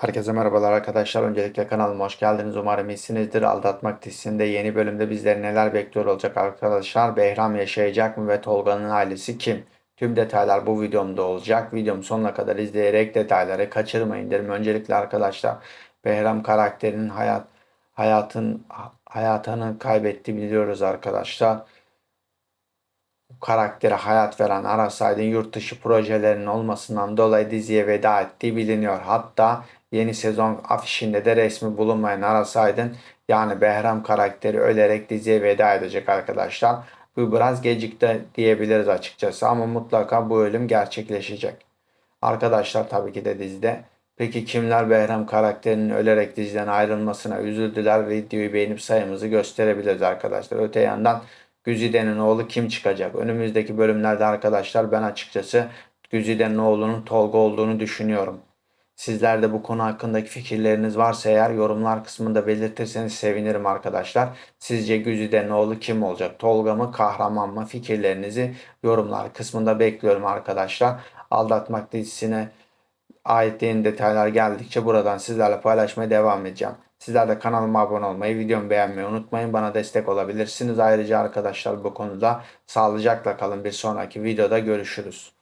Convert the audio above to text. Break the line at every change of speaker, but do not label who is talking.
Herkese merhabalar arkadaşlar. Öncelikle kanalıma hoş geldiniz. Umarım iyisinizdir. Aldatmak dizisinde yeni bölümde bizleri neler bekliyor olacak arkadaşlar. Behram yaşayacak mı ve Tolga'nın ailesi kim? Tüm detaylar bu videomda olacak. Videomu sonuna kadar izleyerek detayları kaçırmayın derim. Öncelikle arkadaşlar Behram karakterinin hayat hayatın hayatını kaybettiğini biliyoruz arkadaşlar karaktere hayat veren Aras Aydın yurt dışı projelerinin olmasından dolayı diziye veda ettiği biliniyor. Hatta yeni sezon afişinde de resmi bulunmayan Aras Aydın yani Behram karakteri ölerek diziye veda edecek arkadaşlar. Bu biraz gecikti diyebiliriz açıkçası ama mutlaka bu ölüm gerçekleşecek. Arkadaşlar tabii ki de dizide. Peki kimler Behram karakterinin ölerek diziden ayrılmasına üzüldüler? Videoyu beğenip sayımızı gösterebiliriz arkadaşlar. Öte yandan Güzide'nin oğlu kim çıkacak? Önümüzdeki bölümlerde arkadaşlar ben açıkçası Güzide'nin oğlunun Tolga olduğunu düşünüyorum. Sizler de bu konu hakkındaki fikirleriniz varsa eğer yorumlar kısmında belirtirseniz sevinirim arkadaşlar. Sizce Güzide'nin oğlu kim olacak? Tolga mı, kahraman mı? Fikirlerinizi yorumlar kısmında bekliyorum arkadaşlar. Aldatmak dizisine ait yeni detaylar geldikçe buradan sizlerle paylaşmaya devam edeceğim. Sizler de kanalıma abone olmayı, videomu beğenmeyi unutmayın. Bana destek olabilirsiniz. Ayrıca arkadaşlar bu konuda sağlıcakla kalın. Bir sonraki videoda görüşürüz.